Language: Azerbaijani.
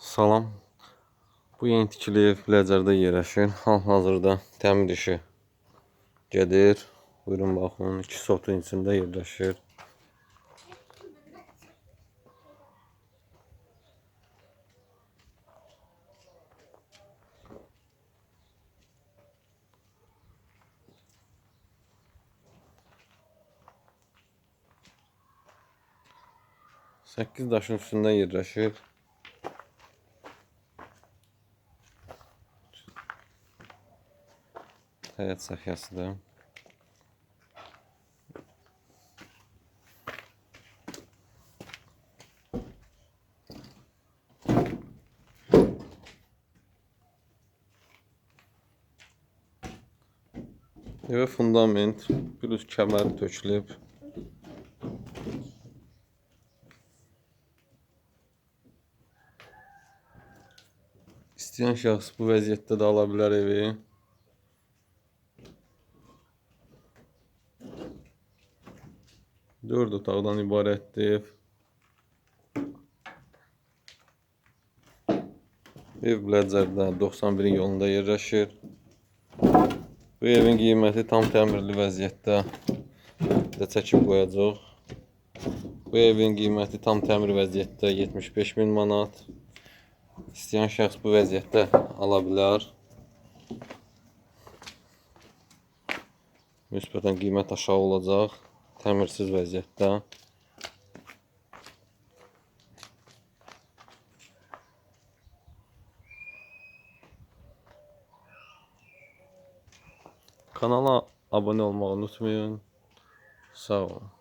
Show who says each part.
Speaker 1: Salam. Bu yeni tikili ev Ləcərdə yerləşir. Hal-hazırda təmir işi gedir. Buyurun baxın, iki sotun içində yerləşir. Səkkiz daşın üstündə yerləşir. Həyət səhiyyəsidir. Evə fundament, plus kəmər tökülüb. İstəyən şəxs bu vəziyyətdə də ala bilər evi. Dörd otaqdan ibarətdir ev. Ev Ləcərdə 91 yolunda yerləşir. Bu evin qiyməti tam təmirli vəziyyətdə də çəkib qoyacaq. Bu evin qiyməti tam təmir vəziyyətdə 75 min manat. İstəyən şəxs bu vəziyyətdə ala bilər. Nisbətən qiymət aşağı olacaq. Tamirsız vaziyette. Ha? Kanala abone olmayı unutmayın. Sağ olun.